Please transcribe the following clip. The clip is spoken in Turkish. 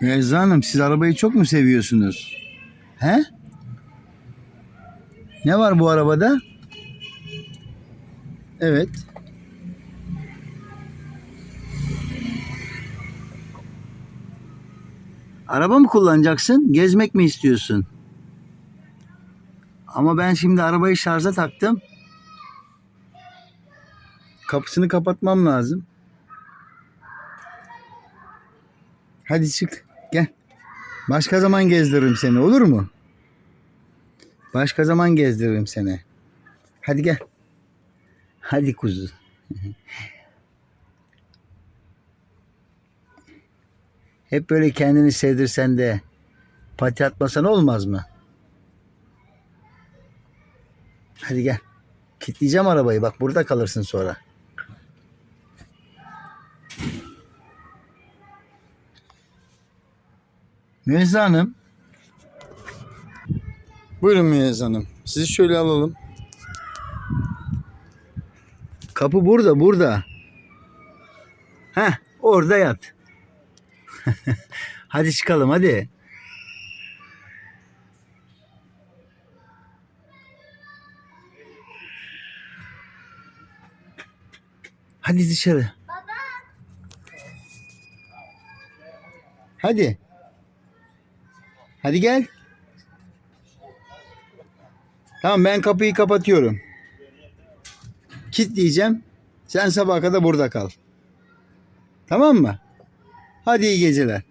Müezza Hanım siz arabayı çok mu seviyorsunuz? He? Ne var bu arabada? Evet. Araba mı kullanacaksın? Gezmek mi istiyorsun? Ama ben şimdi arabayı şarja taktım. Kapısını kapatmam lazım. Hadi çık. Gel. Başka zaman gezdiririm seni olur mu? Başka zaman gezdiririm seni. Hadi gel. Hadi kuzu. Hep böyle kendini sevdirsen de pati atmasan olmaz mı? Hadi gel. Kitleyeceğim arabayı. Bak burada kalırsın sonra. Müezza Hanım. Buyurun Müezza Hanım. Sizi şöyle alalım. Kapı burada, burada. Heh, orada yat. hadi çıkalım hadi. Hadi dışarı. Hadi. Hadi gel. Tamam ben kapıyı kapatıyorum. Kilitleyeceğim. Sen sabaha kadar burada kal. Tamam mı? Hadi iyi geceler.